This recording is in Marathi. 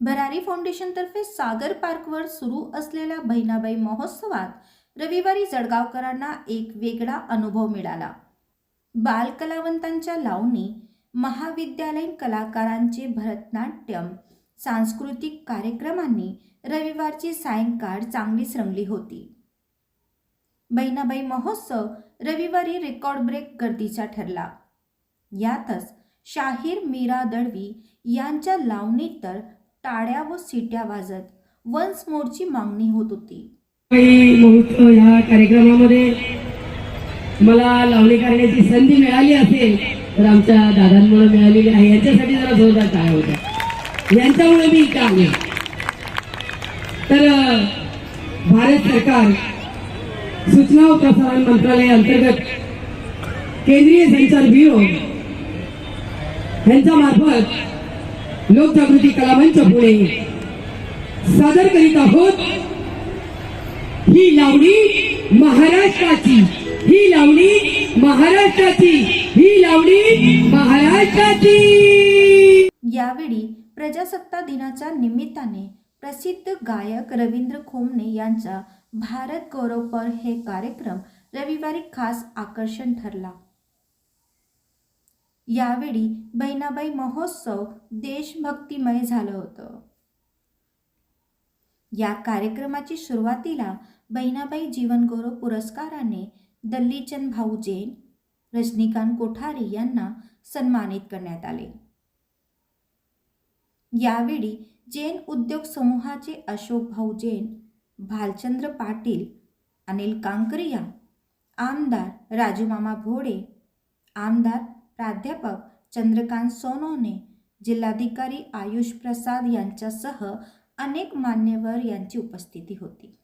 भरारी फाउंडेशनतर्फे सागर पार्कवर सुरू असलेल्या बहिणाबाई महोत्सवात रविवारी जळगावकरांना एक वेगळा अनुभव मिळाला. बालकलावंतांच्या लावणी महाविद्यालयीन कलाकारांचे भरतनाट्यम सांस्कृतिक कार्यक्रमांनी रविवारची सायंकाळ चांगलीच रंगली होती. बहिणाबाई महोत्सव रविवारी रेकॉर्ड ब्रेक गर्दीचा ठरला. यातच शाहीर मीरा दळवी यांच्या लावणीत तर टाळ्या व सिट्या वाजत वन्स मोरची मागणी होत होती. महोत्सव कार्यक्रमामध्ये मला लावणी करण्याची संधी मिळाली असेल तर आमच्या दादांमुळे मिळालेली आहे. यांच्यासाठी जरा जोरदार काय होत्या. यांच्यामुळे मी इथं आले तर भारत सरकार सूचना व प्रसारण मंत्रालय अंतर्गत केंद्रीय संचार ब्युरो यांच्या मार्फत लोकजागृती कलामंच पुणे सादर करीत आहोत ही लावणी महाराष्ट्राची ही लावणी महाराष्ट्राची ही लावणी महाराष्ट्राची. यावेळी प्रजासत्ता दिनाच्या निमित्ताने प्रसिद्ध गायक रवींद्र खोमने यांचा भारत गौरवपर हे कार्यक्रम रविवारी खास आकर्षण ठरला. यावेळी बहिणाबाई महोत्सव देशभक्तिमय झालं होतं. या कार्यक्रमाची सुरुवातीला बहिणाबाई जीवनगौरव पुरस्काराने दल्लीचंद भाऊ जैन रजनीकांत कोठारी यांना सन्मानित करण्यात आले. यावेळी जैन उद्योग समूहाचे अशोक भाऊ जैन भालचंद्र पाटील अनिल कांकरिया आमदार राजूमामा भोडे आमदार प्राध्यापक चंद्रकांत सोनवणे जिल्हाधिकारी आयुष प्रसाद यांच्यासह अनेक मान्यवर यांची उपस्थिती होती.